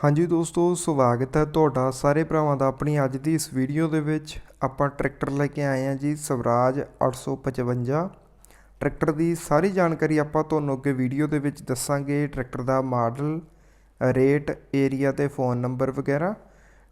ਹਾਂਜੀ ਦੋਸਤੋ, ਸਵਾਗਤ ਹੈ ਤੁਹਾਡਾ ਸਾਰੇ ਭਰਾਵਾਂ ਦਾ ਆਪਣੀ ਅੱਜ ਦੀ ਇਸ ਵੀਡੀਓ ਦੇ ਵਿੱਚ। ਆਪਾਂ ਟਰੈਕਟਰ ਲੈ ਕੇ ਆਏ ਹਾਂ ਜੀ ਸਵਰਾਜ 855 ਟਰੈਕਟਰ ਦੀ ਸਾਰੀ ਜਾਣਕਾਰੀ ਆਪਾਂ ਤੁਹਾਨੂੰ ਅੱਗੇ ਵੀਡੀਓ ਦੇ ਵਿੱਚ ਦੱਸਾਂਗੇ। ਟਰੈਕਟਰ ਦਾ ਮਾਡਲ, ਰੇਟ, ਏਰੀਆ ਤੇ ਫੋਨ ਨੰਬਰ ਵਗੈਰਾ।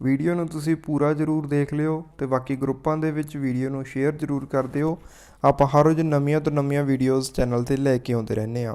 ਵੀਡੀਓ ਨੂੰ ਤੁਸੀਂ ਪੂਰਾ ਜ਼ਰੂਰ ਦੇਖ ਲਿਓ ਤੇ ਬਾਕੀ ਗਰੁੱਪਾਂ ਦੇ ਵਿੱਚ ਵੀਡੀਓ ਨੂੰ ਸ਼ੇਅਰ ਜ਼ਰੂਰ ਕਰ ਦਿਓ। ਆਪਾਂ ਹਰ ਰੋਜ਼ ਨਵੀਆਂ ਤੋਂ ਨਵੀਆਂ ਵੀਡੀਓਜ਼ ਚੈਨਲ ਤੇ ਲੈ ਕੇ ਆਉਂਦੇ ਰਹਿੰਦੇ ਆ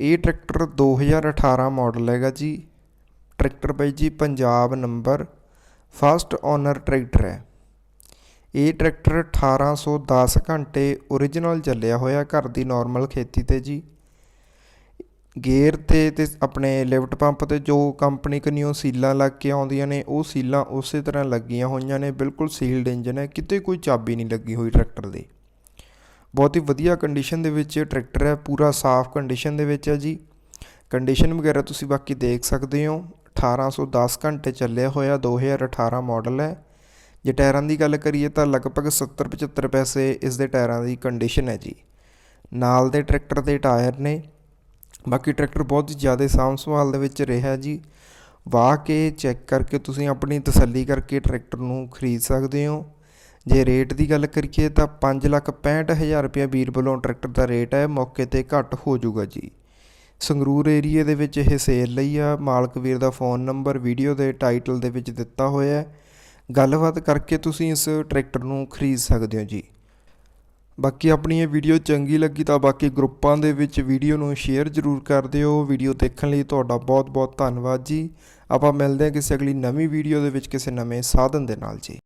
ਇਹ ਟਰੈਕਟਰ 2018 ਮਾਡਲ ਹੈਗਾ ਜੀ। ਟਰੈਕਟਰ ਬਾਈ ਜੀ, Punjab number. First owner tractor ਹੈ। ਇਹ ਟਰੈਕਟਰ 1810 ਘੰਟੇ ਓਰੀਜਨਲ ਚੱਲਿਆ ਹੋਇਆ, ਘਰ ਦੀ ਨਾਰਮਲ ਖੇਤੀ ਤੇ ਜੀ। ਗੇਅਰ ਤੇ ਤੇ ਆਪਣੇ ਲਿਫਟ ਪੰਪ ਤੇ ਜੋ ਕੰਪਨੀ ਕਨੀਓ ਸੀਲਾਂ ਲੱਗ ਕੇ ਆਉਂਦੀਆਂ ਨੇ, ਉਹ ਸੀਲਾਂ ਉਸੇ ਤਰ੍ਹਾਂ ਲੱਗੀਆਂ ਹੋਈਆਂ ਨੇ, ਬਿਲਕੁਲ ਸੀਲਡ ਇੰਜਨ ਹੈ, ਕਿਤੇ ਕੋਈ ਚਾਬੀ ਨਹੀਂ ਲੱਗੀ ਹੋਈ ਟਰੈਕਟਰ ਦੇ। ਬਹੁਤ ਹੀ ਵਧੀਆ ਕੰਡੀਸ਼ਨ ਦੇ ਵਿੱਚ ਟਰੈਕਟਰ ਹੈ, ਪੂਰਾ ਸਾਫ਼ ਕੰਡੀਸ਼ਨ ਦੇ ਵਿੱਚ ਹੈ ਜੀ। ਕੰਡੀਸ਼ਨ ਵਗੈਰਾ ਤੁਸੀਂ ਬਾਕੀ ਦੇਖ ਸਕਦੇ ਹੋ। 1810 ਘੰਟੇ ਚੱਲਿਆ ਹੋਇਆ 2018 ਮਾਡਲ ਹੈ। ਜੇ ਟਾਇਰਾਂ ਦੀ ਗੱਲ ਕਰੀਏ ਤਾਂ ਲਗਭਗ 70 75 ਪੈਸੇ ਇਸ ਦੇ ਟਾਇਰਾਂ ਦੀ ਕੰਡੀਸ਼ਨ ਹੈ ਜੀ। ਨਾਲ ਦੇ ਟਰੈਕਟਰ ਦੇ ਟਾਇਰ ਨੇ। ਬਾਕੀ ਟਰੈਕਟਰ ਬਹੁਤ ਜ਼ਿਆਦਾ ਸਾਂਭ ਸੰਭਾਲ ਦੇ ਵਿੱਚ ਰਿਹਾ ਜੀ। ਵਾਹ ਕੇ ਚੈੱਕ ਕਰਕੇ ਤੁਸੀਂ ਆਪਣੀ ਤਸੱਲੀ ਕਰਕੇ ਟਰੈਕਟਰ ਨੂੰ ਖਰੀਦ ਸਕਦੇ ਹੋ। ਜੇ ਰੇਟ ਦੀ ਗੱਲ ਕਰੀਏ ਤਾਂ 565000 ਰੁਪਏ ਵੀਰ ਵੱਲੋਂ ਟਰੈਕਟਰ ਦਾ ਰੇਟ ਹੈ, ਮੌਕੇ ਤੇ ਘੱਟ ਹੋ ਜਾਊਗਾ ਜੀ। ਸੰਗਰੂਰ ਏਰੀਏ ਦੇ ਵਿੱਚ ਇਹ ਸੇਲ ਲਈ ਆ। ਮਾਲਕ ਵੀਰ ਦਾ ਫੋਨ ਨੰਬਰ, ਵੀਡੀਓ ਦੇ ਟਾਈਟਲ ਦੇ ਵਿੱਚ ਦਿੱਤਾ ਹੋਇਆ ਹੈ। ਗੱਲਬਾਤ ਕਰਕੇ ਤੁਸੀਂ ਇਸ ਟਰੈਕਟਰ ਨੂੰ ਖਰੀਦ ਸਕਦੇ ਹੋ ਜੀ। ਬਾਕੀ ਆਪਣੀ ਇਹ ਵੀਡੀਓ ਚੰਗੀ ਲੱਗੀ ਤਾਂ ਬਾਕੀ ਗਰੁੱਪਾਂ ਦੇ ਵਿੱਚ ਵੀਡੀਓ ਨੂੰ ਸ਼ੇਅਰ ਜ਼ਰੂਰ ਕਰ ਦਿਓ। ਵੀਡੀਓ ਦੇਖਣ ਲਈ ਤੁਹਾਡਾ ਬਹੁਤ ਬਹੁਤ ਧੰਨਵਾਦ ਜੀ। ਆਪਾਂ ਮਿਲਦੇ ਹਾਂ ਕਿਸੇ ਅਗਲੀ ਨਵੀਂ ਵੀਡੀਓ ਦੇ ਵਿੱਚ ਕਿਸੇ ਨਵੇਂ ਸਾਧਨ ਦੇ ਨਾਲ ਜੀ।